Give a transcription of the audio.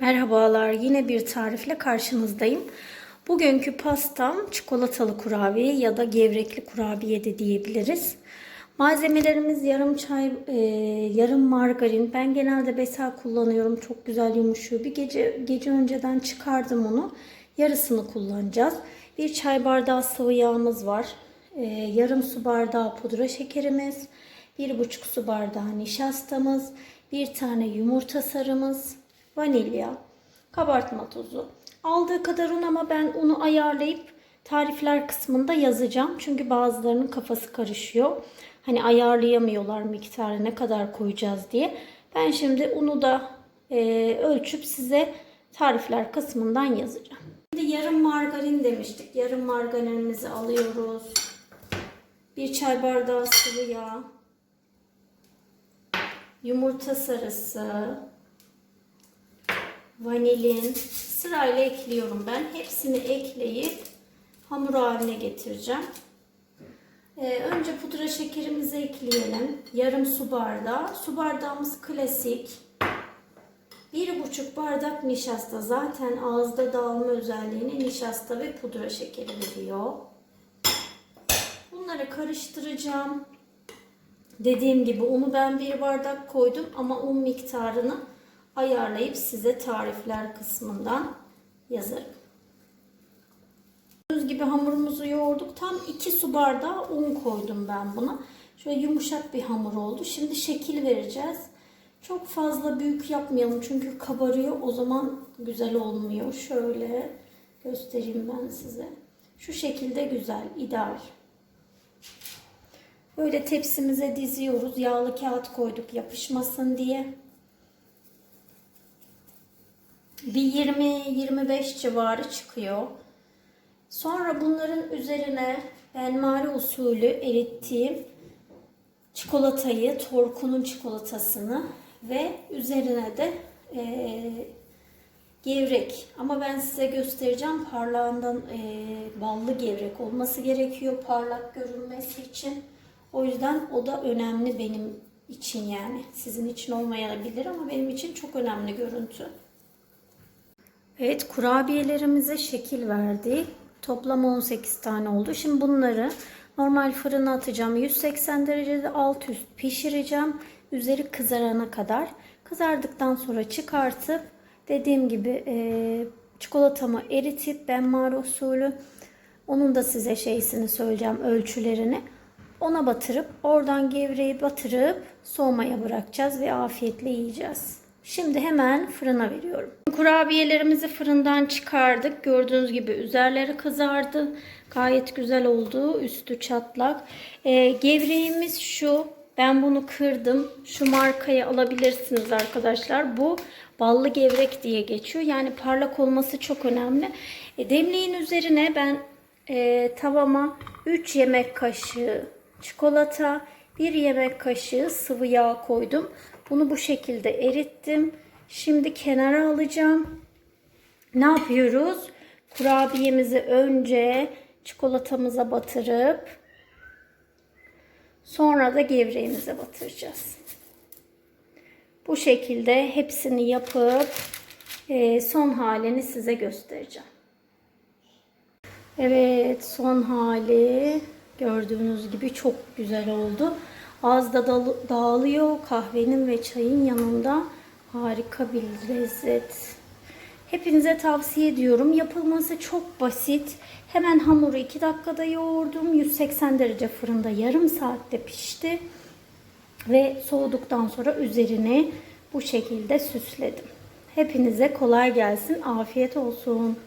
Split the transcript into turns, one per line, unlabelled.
Merhabalar, yine bir tarifle karşınızdayım. Bugünkü pastam çikolatalı kurabiye ya da gevrekli kurabiye de diyebiliriz. Malzemelerimiz yarım çay, e, yarım margarin. Ben genelde besel kullanıyorum. Çok güzel yumuşuyor. Bir gece gece önceden çıkardım onu. Yarısını kullanacağız. Bir çay bardağı sıvı yağımız var. E, yarım su bardağı pudra şekerimiz. Bir buçuk su bardağı nişastamız. Bir tane yumurta sarımız vanilya, kabartma tozu. Aldığı kadar un ama ben unu ayarlayıp tarifler kısmında yazacağım. Çünkü bazılarının kafası karışıyor. Hani ayarlayamıyorlar miktarı ne kadar koyacağız diye. Ben şimdi unu da e, ölçüp size tarifler kısmından yazacağım. Şimdi yarım margarin demiştik. Yarım margarinimizi alıyoruz. Bir çay bardağı sıvı yağ. Yumurta sarısı, vanilin sırayla ekliyorum ben. Hepsini ekleyip hamur haline getireceğim. Ee, önce pudra şekerimizi ekleyelim. Yarım su bardağı. Su bardağımız klasik. Bir buçuk bardak nişasta. Zaten ağızda dağılma özelliğini nişasta ve pudra şekeri veriyor. Bunları karıştıracağım. Dediğim gibi unu ben bir bardak koydum ama un miktarını ayarlayıp size tarifler kısmından yazarım. Gördüğünüz gibi hamurumuzu yoğurduk. Tam 2 su bardağı un koydum ben buna. Şöyle yumuşak bir hamur oldu. Şimdi şekil vereceğiz. Çok fazla büyük yapmayalım çünkü kabarıyor. O zaman güzel olmuyor. Şöyle göstereyim ben size. Şu şekilde güzel, ideal. Böyle tepsimize diziyoruz. Yağlı kağıt koyduk yapışmasın diye. Bir 20-25 civarı çıkıyor. Sonra bunların üzerine benmari usulü erittiğim çikolatayı, Torku'nun çikolatasını ve üzerine de e, gevrek. Ama ben size göstereceğim parlağından e, ballı gevrek olması gerekiyor parlak görünmesi için. O yüzden o da önemli benim için yani. Sizin için olmayabilir ama benim için çok önemli görüntü. Evet kurabiyelerimize şekil verdik. Toplam 18 tane oldu. Şimdi bunları normal fırına atacağım. 180 derecede alt üst pişireceğim. Üzeri kızarana kadar. Kızardıktan sonra çıkartıp dediğim gibi e, çikolatamı eritip benmar usulü onun da size şeysini söyleyeceğim ölçülerini. Ona batırıp oradan gevreği batırıp soğumaya bırakacağız ve afiyetle yiyeceğiz. Şimdi hemen fırına veriyorum. Kurabiyelerimizi fırından çıkardık. Gördüğünüz gibi üzerleri kızardı. Gayet güzel oldu. Üstü çatlak. Ee, gevreğimiz şu. Ben bunu kırdım. Şu markayı alabilirsiniz arkadaşlar. Bu ballı gevrek diye geçiyor. Yani parlak olması çok önemli. E, demliğin üzerine ben e, tavama 3 yemek kaşığı çikolata, 1 yemek kaşığı sıvı yağ koydum. Bunu bu şekilde erittim. Şimdi kenara alacağım. Ne yapıyoruz? Kurabiyemizi önce çikolatamıza batırıp sonra da gevreğimize batıracağız. Bu şekilde hepsini yapıp e, son halini size göstereceğim. Evet son hali gördüğünüz gibi çok güzel oldu. Ağızda dağılıyor kahvenin ve çayın yanında harika bir lezzet. Hepinize tavsiye ediyorum. Yapılması çok basit. Hemen hamuru 2 dakikada yoğurdum. 180 derece fırında yarım saatte pişti. Ve soğuduktan sonra üzerini bu şekilde süsledim. Hepinize kolay gelsin. Afiyet olsun.